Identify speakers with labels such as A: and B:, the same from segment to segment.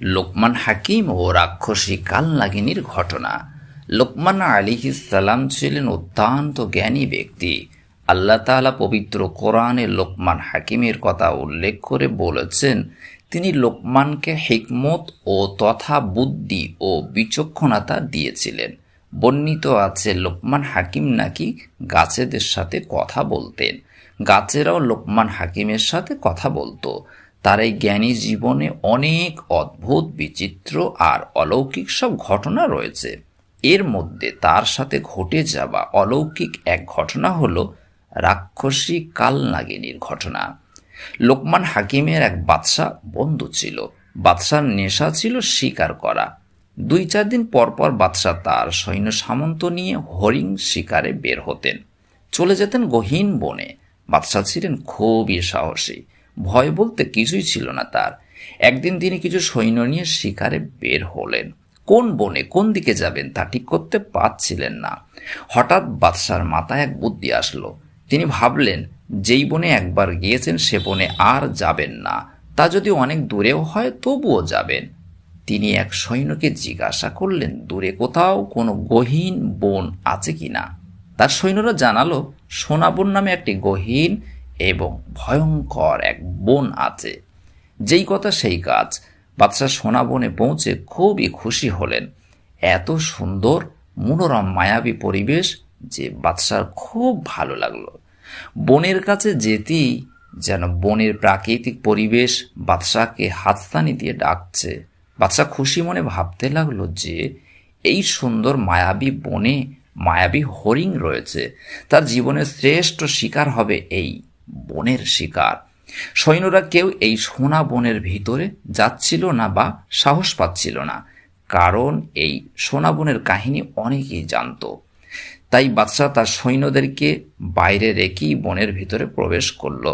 A: লোকমান হাকিম ও রাক্ষসী কালনাগিনীর ঘটনা। লোকমান আলী সালাম ছিলেন অত্যন্ত জ্ঞানী ব্যক্তি। আল্লাহ তাআলা পবিত্র কোরআনে লোকমান হাকিমের কথা উল্লেখ করে বলেছেন, তিনি লোকমানকে হিকমত ও তথা বুদ্ধি ও বিচক্ষণতা দিয়েছিলেন। বর্ণিত আছে, লোকমান হাকিম নাকি গাছেদের সাথে কথা বলতেন। গাছেরাও লোকমান হাকিমের সাথে কথা বলতো। তার এই জ্ঞানী জীবনে অনেক অদ্ভুত, বিচিত্র আর অলৌকিক সব ঘটনা রয়েছে। এর মধ্যে তার সাথে ঘটে যাওয়া অলৌকিক এক ঘটনা হলো রাক্ষসী কালনাগিনীর ঘটনা। লোকমান হাকিমের এক বাদশা বন্ধু ছিল। বাদশার নেশা ছিল শিকার করা। দুই চার দিন পর পর বাদশাহ তার সৈন্য সামন্ত নিয়ে হরিণ শিকারে বের হতেন। চলে যেতেন গহীন বনে। বাদশাহ ছিলেন খুবই সাহসী। ভয় বলতে কিছুই ছিল না তার। একদিন তিনি কিছু সৈন্য নিয়ে শিকারে বের হলেন। কোন বনে, কোন দিকে যাবেন তা ঠিক করতে পারছিলেন না। হঠাৎ বাদশার মাথায় এক বুদ্ধি আসলো। তিনি ভাবলেন, যেই বনে একবার গিয়েছেন সে বনে আর যাবেন না। তা যদি অনেক দূরেও হয়, তবুও যাবেন। তিনি এক সৈন্যকে জিজ্ঞাসা করলেন, দূরে কোথাও কোনো গহীন বন আছে কি না? তার সৈন্যরা জানালো, সোনাবন নামে একটি গহীন এবং ভয়ঙ্কর এক বন আছে। যেই কথা সেই কাজ বাদশাহ সোনাবনে পৌঁছে খুবই খুশি হলেন। এত সুন্দর, মনোরম, মায়াবী পরিবেশ যে বাদশার খুব ভালো লাগল। বনের কাছে যেতেই যেন বনের প্রাকৃতিক পরিবেশ বাদশাকে হাততানি দিয়ে ডাকছে। বাদশাহ খুশি মনে ভাবতে লাগল যে, এই সুন্দর মায়াবী বনে মায়াবী হরিণ রয়েছে। তার জীবনের শ্রেষ্ঠ শিকার হবে এই। বনের শিকার। সৈন্যরা কেউ এই সোনা বনের ভিতরে যাচ্ছিল না বা সাহস পাচ্ছিল না, কারণ এই সোনা বনের কাহিনী অনেকেই জানত। তাই বাদশাহ তার সৈন্যদেরকে বাইরে রেখেই বনের ভিতরে প্রবেশ করল,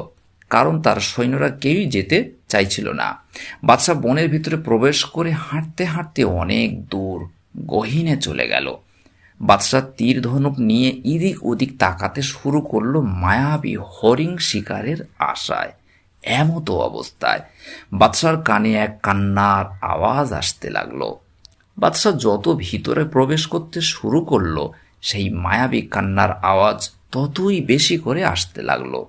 A: কারণ তার সৈন্যরা কেউই যেতে চাইছিল না। বাদশাহ বনের ভিতরে প্রবেশ করে হাঁটতে হাঁটতে অনেক দূর গহীনে চলে গেল। বাদশাহ তীর ধনুক নিয়ে ইদিক ওদিক তাকাতে শুরু করল মায়াবী হরিং শিকারের আশায়। এমতো অবস্থায় বাদশার কানে এক কান্নার আওয়াজ আসতে লাগল। বাদশাহ যত ভিতরে প্রবেশ করতে শুরু করল, সেই মায়াবী কান্নার আওয়াজ ততই বেশি করে আসতে লাগল।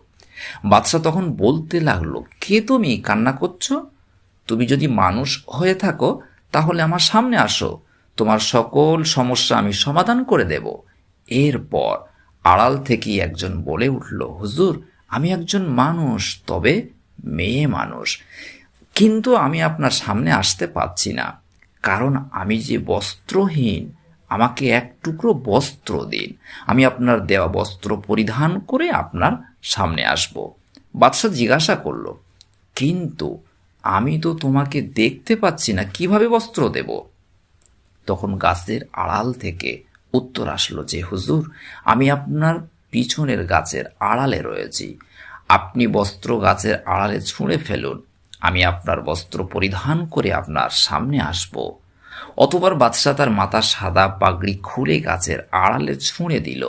A: বাদশাহ তখন বলতে লাগল, কে তুমি? কান্না করছ? তুমি যদি মানুষ হয়ে থাকো, তাহলে আমার সামনে আসো। তোমার সকল সমস্যা আমি সমাধান করে দেব। এরপর আড়াল থেকেই একজন বলে উঠল, হুজুর, আমি একজন মানুষ, তবে মেয়ে মানুষ। কিন্তু আমি আপনার সামনে আসতে পারছি না। কারণ আমি যে বস্ত্রহীন, আমাকে এক টুকরো বস্ত্র দিন। আমি আপনার দেওয়া বস্ত্র পরিধান করে আপনার সামনে আসব। বাদশাহ জিজ্ঞাসা করল, কিন্তু আমি তো তোমাকে দেখতে পাচ্ছি না, কীভাবে বস্ত্র দেব? তখন গাছের আড়াল থেকে উত্তর আসলো যে, হুজুর, আমি আপনার পিছনের গাছের আড়ালে রয়েছি। আপনি বস্ত্র গাছের আড়ালে ছুঁড়ে ফেলুন। আমি আপনার বস্ত্র পরিধান করে আপনার সামনে আসব। অতবার বাদশাহ তার মাথা সাদা পাগড়ি খুলে গাছের আড়ালে ছুঁড়ে দিল।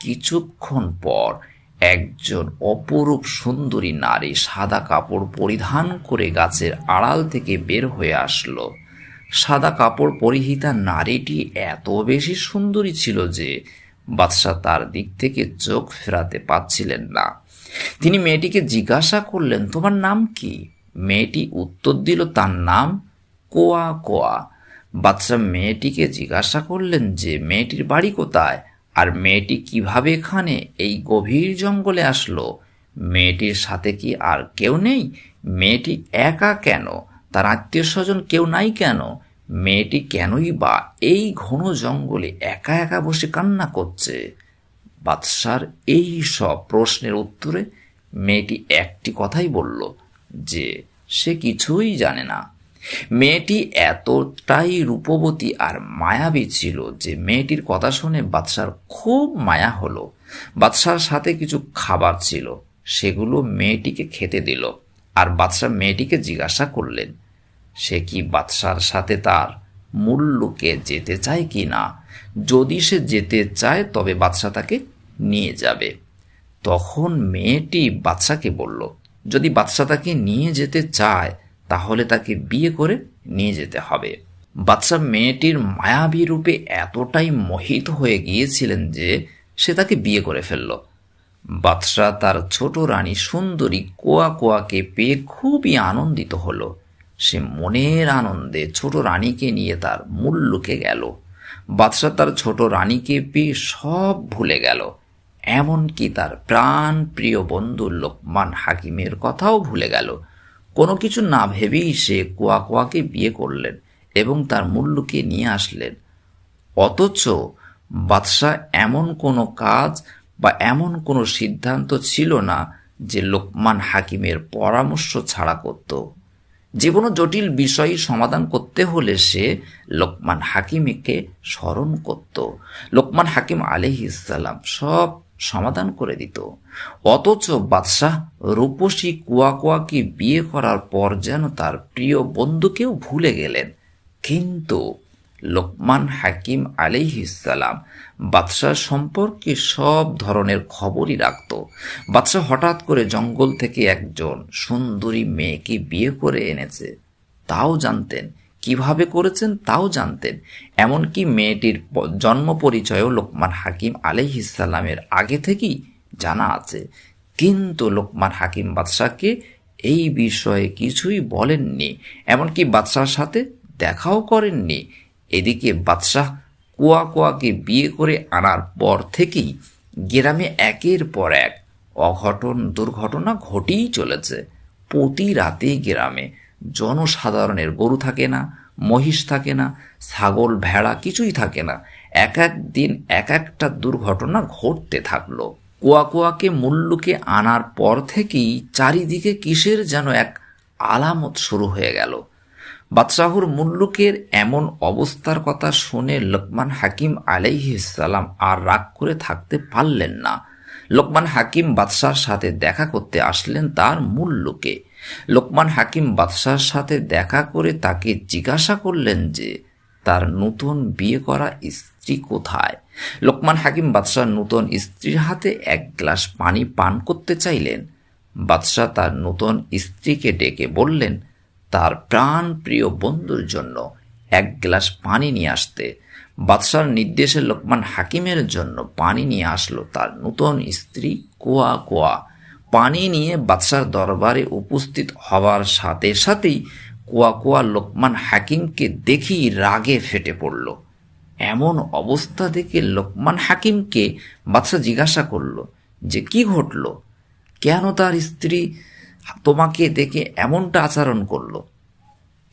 A: কিছুক্ষণ পর একজন অপরূপ সুন্দরী নারী সাদা কাপড় পরিধান করে গাছের আড়াল থেকে বের হয়ে আসলো। সাদা কাপড় পরিহিতা নারীটি এত বেশি সুন্দরী ছিল যে বাদশাহ তার দিক থেকে চোখ ফেরাতে পাচ্ছিলেন না। তিনি মেয়েটিকে জিজ্ঞাসা করলেন, তোমার নাম কি? মেয়েটি উত্তর দিল, তার নাম কোয়া কোয়া। বাদশাহ মেয়েটিকে জিজ্ঞাসা করলেন যে, মেয়েটির বাড়ি কোথায়? আর মেয়েটি কীভাবে এখানে এই গভীর জঙ্গলে আসলো? মেয়েটির সাথে কি আর কেউ নেই? মেয়েটি একা কেন? তার আত্মীয় স্বজন কেউ নাই কেন? মেয়েটি কেনই বা এই ঘন জঙ্গলে একা একা বসে কান্না করছে? বাদশার এই সব প্রশ্নের উত্তরে মেয়েটি একটি কথাই বলল যে সে কিছুই জানে না। মেয়েটি এতটাই রূপবতী আর মায়াবী ছিল যে মেয়েটির কথা শুনে বাদশার খুব মায়া হলো। বাদশার সাথে কিছু খাবার ছিল, সেগুলো মেয়েটিকে খেতে দিল। আর বাদশাহ মেয়েটিকে জিজ্ঞাসা করলেন সে কি বাদশার সাথে তার মূল্যকে যেতে চায় কি না? যদি সে যেতে চায়, তবে বাদশাহ তাকে নিয়ে যাবে। তখন মেয়েটি বাদশাকে বলল, যদি বাদশাহ তাকে নিয়ে যেতে চায়, তাহলে তাকে বিয়ে করে নিয়ে যেতে হবে। বাচ্চা মেয়েটির মায়াবী রূপে এতটাই মোহিত হয়ে গিয়েছিলেন যে সে তাকে বিয়ে করে ফেলল। বাদশাহ তার ছোট রানী সুন্দরী কোয়া কোয়াকে পেয়ে খুবই আনন্দিত হলো। সে মনের আনন্দে ছোট রানীকে নিয়ে তার মুল্লুকে গেল। বাদশাহ তার ছোট রানীকে পেয়ে সব ভুলে গেল। এমনকি তার প্রাণ প্রিয় বন্ধু লোকমান হাকিমের কথাও ভুলে গেল। কোনো কিছু না ভেবেই সে কোয়া কোয়াকে বিয়ে করলেন এবং তার মুল্লুকে নিয়ে আসলেন। অথচ বাদশাহ এমন কোনো কাজ বা এমন কোনো সিদ্ধান্ত ছিল না যে লোকমান হাকিমের পরামর্শ ছাড়া করত। যে কোনো জটিল বিষয় সমাধান করতে হলে সে লোকমান হাকিমকে স্মরণ করত। লোকমান হাকিম আলহ ইসালাম সব সমাধান করে দিত। অথচ বাদশাহ রূপসী কুয়া কুয়াকে বিয়ে করার পর যেন তার প্রিয় বন্ধুকেও ভুলে গেলেন। কিন্তু লোকমান হাকিম আলিহিসাল্লাম বাদশাহ সম্পর্কে সব ধরনের খবরই রাখত। বাদশাহ হঠাৎ করে জঙ্গল থেকে একজন সুন্দরী মেয়েকে বিয়ে করে এনেছে। তাও জানতেন। কীভাবে করেছেন তাও জানতেন। এমনকি মেয়েটির জন্ম পরিচয়ও লোকমান হাকিম আলিহিসাল্লামের আগে থেকেই জানা আছে। কিন্তু লোকমান হাকিম বাদশাহকে এই বিষয়ে কিছুই বলেননি। এমনকি বাদশাহর সাথে দেখাও করেননি। এদিকে বাদশাহ কুয়া কুয়াকে বিয়ে করে আনার পর থেকেই গ্রামে একের পর এক অঘটন দুর্ঘটনা ঘটেই চলেছে। প্রতি রাতে গ্রামে জনসাধারণের গরু থাকে না, মহিষ থাকে না, ছাগল, ভেড়া কিছুই থাকে না। এক এক দিন এক একটা দুর্ঘটনা ঘটতে থাকল। কুয়া কুয়াকে মুল্লুকে আনার পর থেকেই চারিদিকে কিসের যেন এক আলামত শুরু হয়ে গেল। বাদশাহুর মুল্লুকের এমন অবস্থার কথা শুনে লোকমান হাকিম আলাইহিসাল্লাম আর রাগ করে থাকতে পারলেন না। লোকমান হাকিম বাদশার সাথে দেখা করতে আসলেন তার মুল্লুকে। লোকমান হাকিম বাদশার সাথে দেখা করে তাকে জিজ্ঞাসা করলেন যে, তার নতুন বিয়ে করা স্ত্রী কোথায়? লোকমান হাকিম বাদশাহ নতুন স্ত্রীর হাতে এক গ্লাস পানি পান করতে চাইলেন। বাদশাহ তার নতুন স্ত্রীকে ডেকে বললেন তার প্রাণ প্রিয় বন্ধুর জন্য এক গ্লাস পানি নিয়ে আসতে। বাদশার নির্দেশে লোকমান হাকিমের জন্য পানি নিয়ে আসলো তার নতুন স্ত্রী কোয়া কোয়া। পানি নিয়ে বাদশার দরবারে উপস্থিত হওয়ার সাথে সাথেই কোয়া কোয়া লোকমান হাকিমকে দেখেই রাগে ফেটে পড়ল। এমন অবস্থা দেখে লোকমান হাকিমকে বাদশা জিজ্ঞাসা করল যে, কি ঘটলো? কেন তার স্ত্রী তোমাকে দেখে এমনটা আচরণ করল।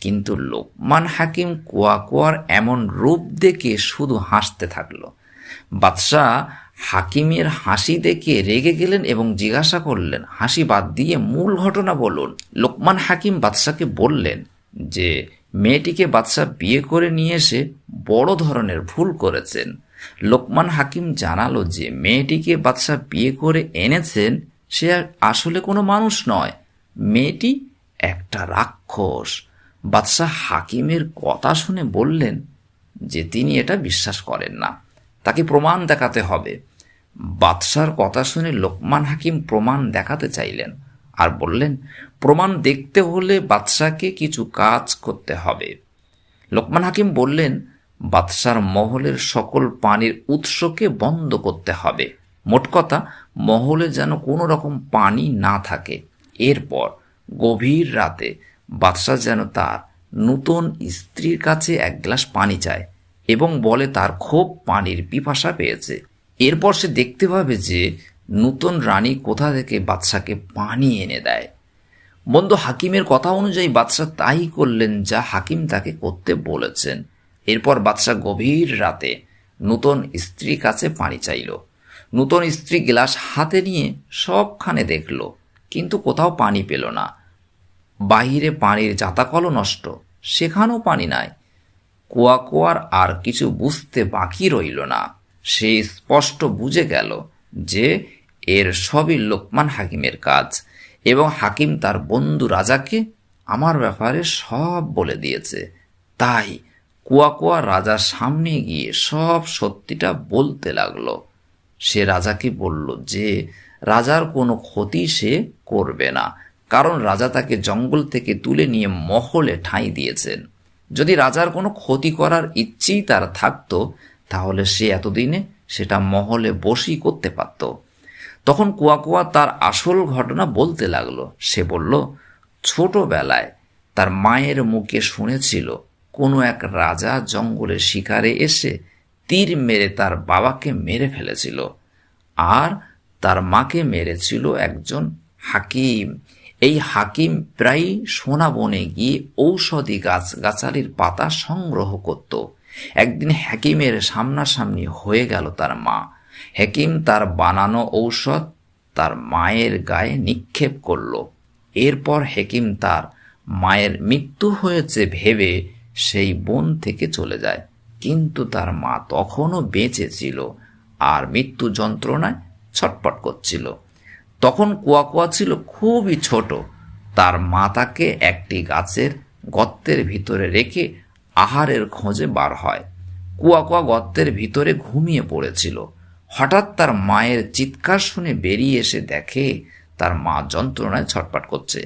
A: কিন্তু লোকমান হাকিম কোয়া কোয়ার এমন রূপ দেখে শুধু হাসতে থাকল। বাদশাহ হাকিমের হাসি দেখে রেগে গেলেন এবং জিজ্ঞাসা করলেন, হাসি বাদ দিয়ে মূল ঘটনা বলুন। লোকমান হাকিম বাদশাকে বললেন যে, মেয়েটিকে বাদশাহ বিয়ে করে নিয়ে এসে বড় ধরনের ভুল করেছেন। লোকমান হাকিম জানালো যে, মেয়েটিকে বাদশাহ বিয়ে করে এনেছেন, সে আসলে কোনো মানুষ নয়। মেয়েটি একটা রাক্ষস। বাদশাহ হাকিমের কথা শুনে বললেন যে তিনি এটা বিশ্বাস করেন না, তাকে প্রমাণ দেখাতে হবে। বাদশার কথা শুনে লোকমান হাকিম প্রমাণ দেখাতে চাইলেন আর বললেন, প্রমাণ দেখতে হলে বাদশাকে কিছু কাজ করতে হবে। লোকমান হাকিম বললেন, বাদশার মহলের সকল পানির উৎসকে বন্ধ করতে হবে। মোট কথা, মহলে যেন কোনো রকম পানি না থাকে। এরপর গভীর রাতে বাদশাহ যেন তার নূতন স্ত্রীর কাছে এক গ্লাস পানি চায় এবং বলে তার খুব পানির পিপাসা পেয়েছে। এরপর সে দেখতে পাবে যে নূতন রানী কোথা থেকে বাদশাকে পানি এনে দেয়। বন্ধু, হাকিমের কথা অনুযায়ী বাদশাহ তাই করলেন যা হাকিম তাকে করতে বলেছেন। এরপর বাদশাহ গভীর রাতে নূতন স্ত্রীর কাছে পানি চাইল। নূতন স্ত্রী গ্লাস হাতে নিয়ে সবখানে দেখল কিন্তু কোথাও পানি পেল না। বাহিরে পানির জাতাকলও নষ্ট, সেখানেও পানি নাই। কুয়া কুয়ার আর কিছু বুঝতে বাকি রইল না। সে স্পষ্ট বুঝে গেল যে এর সবই লোকমান হাকিমের কাজ এবং হাকিম তার বন্ধু রাজাকে আমার ব্যাপারে সব বলে দিয়েছে। তাই কুয়া কুয়া রাজার সামনে গিয়ে সব সত্যিটা বলতে লাগল। সে রাজাকে বলল যে, রাজার কোনো ক্ষতি সে করবে না। কারণ রাজা তাকে জঙ্গল থেকে তুলে নিয়ে মহলে ঠাঁই দিয়েছেন। যদি রাজার কোনো ক্ষতি করার ইচ্ছেই তার থাকতো, তাহলে সে এতদিনে সেটা মহলে বসই করতে পারত। তখন কুয়াকুয়া তার আসল ঘটনা বলতে লাগল। সে বলল, ছোটবেলায় তার মায়ের মুখে শুনেছিল, কোনো এক রাজা জঙ্গলে শিকারে এসে তীর মেরে তার বাবাকে মেরে ফেলেছিল। আর তার মাকে মেরেছিল একজন হাকিম। এই হাকিম প্রায় সোনা বনে গিয়ে ঔষধি গাছ, গাছালির পাতা সংগ্রহ করত। একদিন হাকিমের সামনাসামনি হয়ে গেল তার মা। হাকিম তার বানানো ঔষধ তার মায়ের গায়ে নিক্ষেপ করল। এরপর হেকিম তার মায়ের মৃত্যু হয়েছে ভেবে সেই বন থেকে চলে যায়। কিন্তু তার মা তখনও বেঁচে ছিল আর মৃত্যু যন্ত্রণায় ছটপট করছিল। তখন কুয়া কুয়া ছিল খুবই ছোট। তার মা তাকে একটি গাছের গর্তের ভিতরে রেখে আহারের খোঁজে বার হয়। কুয়া কুয়া গর্তের ভিতরে ঘুমিয়ে পড়েছিল। হঠাৎ তার মায়ের চিৎকার শুনে বেরিয়ে এসে দেখে তার মা যন্ত্রণায় ছটপট করছে।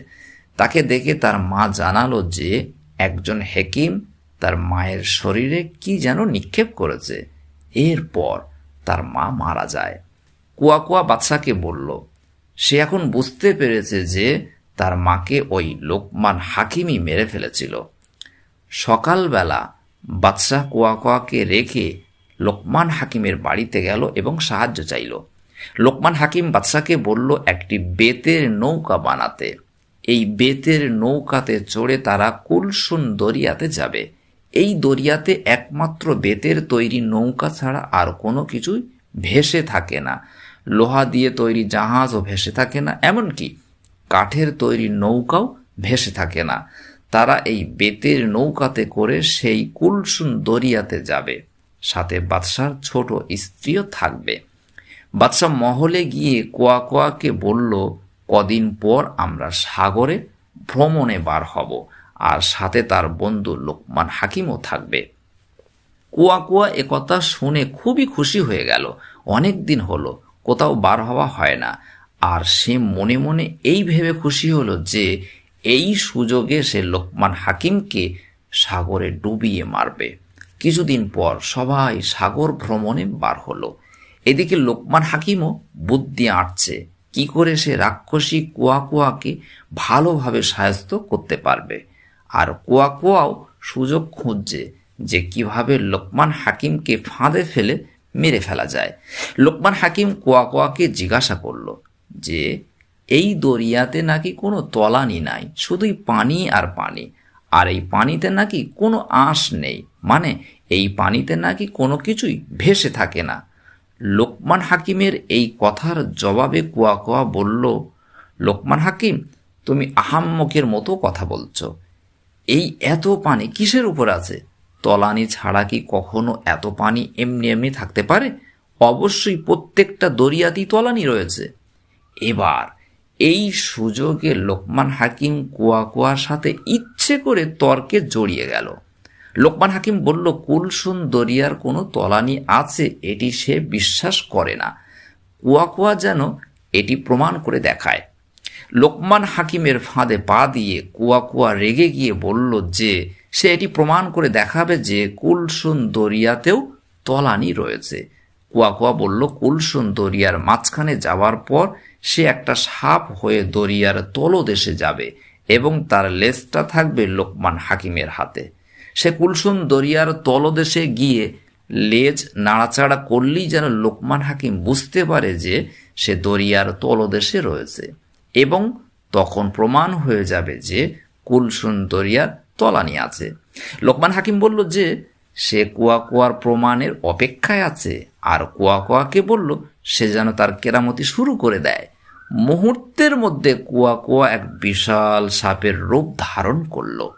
A: তাকে দেখে তার মা জানালো যে একজন হেকিম তার মায়ের শরীরে কি যেন নিক্ষেপ করেছে। এরপর তার মা মারা যায়। কুয়া কুয়া বাদশাকে বলল, সে এখন বুঝতে পেরেছে যে তার মাকে ওই লোকমান হাকিমই মেরে ফেলেছিল। সকালবেলা বাদশাহ কুয়া কুয়াকে রেখে লোকমান হাকিমের বাড়িতে গেল এবং সাহায্য চাইল। লোকমান হাকিম বাদশাকে বলল, একটি বেতের নৌকা বানাতে। এই বেতের নৌকাতে চড়ে তারা কুলসুন দরিয়াতে যাবে। এই দরিয়াতে একমাত্র বেতের তৈরি নৌকা ছাড়া আর কোনো কিছুই ভেসে থাকে না। লোহা দিয়ে তৈরি জাহাজও ভেসে থাকে না, এমনকি কাঠের তৈরি নৌকাও ভেসে থাকে না। তারা এই বেতের নৌকাতে করে সেই কুলসুন দরিয়াতে যাবে। সাথে বাদশার ছোট স্ত্রীও থাকবে। বাদশাহ মহলে গিয়ে কোয়া কোয়াকে বলল, কদিন পর আমরা সাগরে ভ্রমণে বার হব। আর সাথে তার বন্ধু লোকমান হাকিমও থাকবে। কুয়া কুয়া একথা শুনে খুবই খুশি হয়ে গেল। অনেক দিন হলো, কোথাও বার হওয়া হয় না। আর সে মনে মনে এই ভেবে খুশি হলো যে এই সুযোগে সে লোকমান হাকিমকে সাগরে ডুবিয়ে মারবে। কিছুদিন পর সবাই সাগর ভ্রমণে বার হলো। এদিকে লোকমান হাকিমও বুদ্ধি আঁটছে, কি করে সে রাক্ষসী কুয়া কুয়াকে ভালোভাবে সাহায্য করতে পারবে। আর কুয়া কুয়াও সুযোগ খুঁজছে যে কীভাবে লোকমান হাকিমকে ফাঁদে ফেলে মেরে ফেলা যায়। লোকমান হাকিম কুয়া কুয়াকে জিজ্ঞাসা করল যে, এই দরিয়াতে নাকি কোনো তলানি নাই? শুধুই পানি আর পানি। আর এই পানিতে নাকি কোনো আঁশ নেই। মানে এই পানিতে নাকি কোনো কিছুই ভেসে থাকে না। লোকমান হাকিমের এই কথার জবাবে কুয়া কুয়া বলল, লোকমান হাকিম, তুমি আহাম্মকের মতো কথা বলছো। এই এত পানি কিসের উপর আছে? তলানি ছাড়া কি কখনো এত পানি এমনি এমনি থাকতে পারে? অবশ্যই প্রত্যেকটা দরিয়াতেই তলানি রয়েছে। এবার এই সুযোগে লোকমান হাকিম কুয়া কুয়ার সাথে ইচ্ছে করে তর্কে জড়িয়ে গেল। লোকমান হাকিম বলল, কুলসুন দরিয়ার কোনো তলানি আছে? এটি সে বিশ্বাস করে না। কুয়া কুয়া যেন এটি প্রমাণ করে দেখায়। লোকমান হাকিমের ফাঁদে পা দিয়ে কুয়া কুয়া রেগে গিয়ে বলল যে, সে এটি প্রমাণ করে দেখাবে যে কুলসুন দরিয়াতেও তলানি রয়েছে। কুয়া কুয়া বলল, কুলসুন দরিয়ার মাঝখানে যাওয়ার পর সে একটা সাপ হয়ে দরিয়ার তলদেশে যাবে এবং তার লেজটা থাকবে লোকমান হাকিমের হাতে। সে কুলসুন দরিয়ার তলদেশে গিয়ে লেজ নাড়াচাড়া করলেই যেন লোকমান হাকিম বুঝতে পারে যে সে দরিয়ার তলদেশে রয়েছে। এবং তখন প্রমাণ হয়ে যাবে যে কুলসুন দরিয়ার তলানি আছে। লোকমান হাকিম বলল যে, সে কুয়া কুয়ার প্রমাণের অপেক্ষায় আছে। আর কুয়া কুয়াকে বলল, সে যেন তার কেরামতি শুরু করে দেয়। মুহূর্তের মধ্যে কুয়া কুয়া এক বিশাল সাপের রূপ ধারণ করল।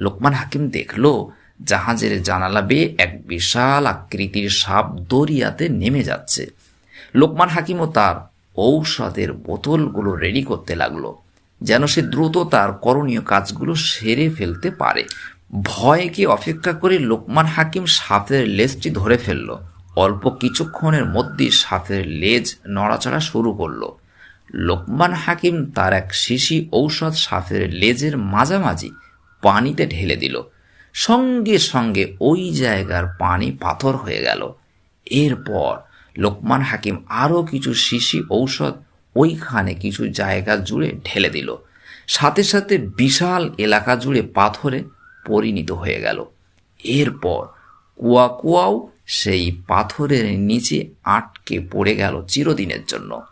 A: লোকমান হাকিম দেখল, জাহাজের জানালা বেয়ে এক বিশাল আকৃতির সাপ দরিয়াতে নেমে যাচ্ছে। লোকমান হাকিমও তার ঔষধের বোতলগুলো রেডি করতে লাগল, যেন সে দ্রুত তার করণীয় কাজগুলো সেরে ফেলতে পারে। ভয়কে অপেক্ষা করে লোকমান হাকিম সাপের লেজটি ধরে ফেলল। অল্প কিছুক্ষণের মধ্যেই সাপের লেজ নড়াচড়া শুরু করল। লোকমান হাকিম তার এক শিশি ঔষধ সাপের লেজের মাঝামাঝি পানিতে ঢেলে দিল। সঙ্গে সঙ্গে ওই জায়গার পানি পাথর হয়ে গেল। এরপর লোকমান হাকিম আরও কিছু শিশি ঔষধ ওইখানে কিছু জায়গা জুড়ে ঢেলে দিল। সাথে সাথে বিশাল এলাকা জুড়ে পাথরে পরিণত হয়ে গেল। এরপর কুয়া কুয়াও সেই পাথরের নিচে আটকে পড়ে গেল চিরদিনের জন্য।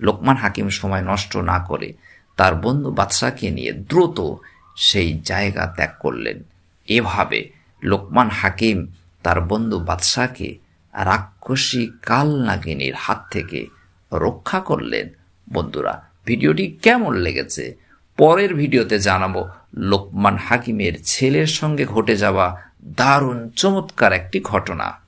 A: লোকমান হাকিম সময় নষ্ট না করে তার বন্ধু বাদশাকে নিয়ে দ্রুত সেই জায়গা ত্যাগ করলেন। এভাবে লোকমান হাকিম তার বন্ধু বাদশাকে রাক্ষসী কাল নাগিনীর হাত থেকে রক্ষা করলেন। বন্ধুরা, ভিডিওটি কেমন লেগেছে? পরের ভিডিওতে জানাব লোকমান হাকিমের ছেলের সঙ্গে ঘটে যাওয়া দারুণ চমৎকার একটি ঘটনা।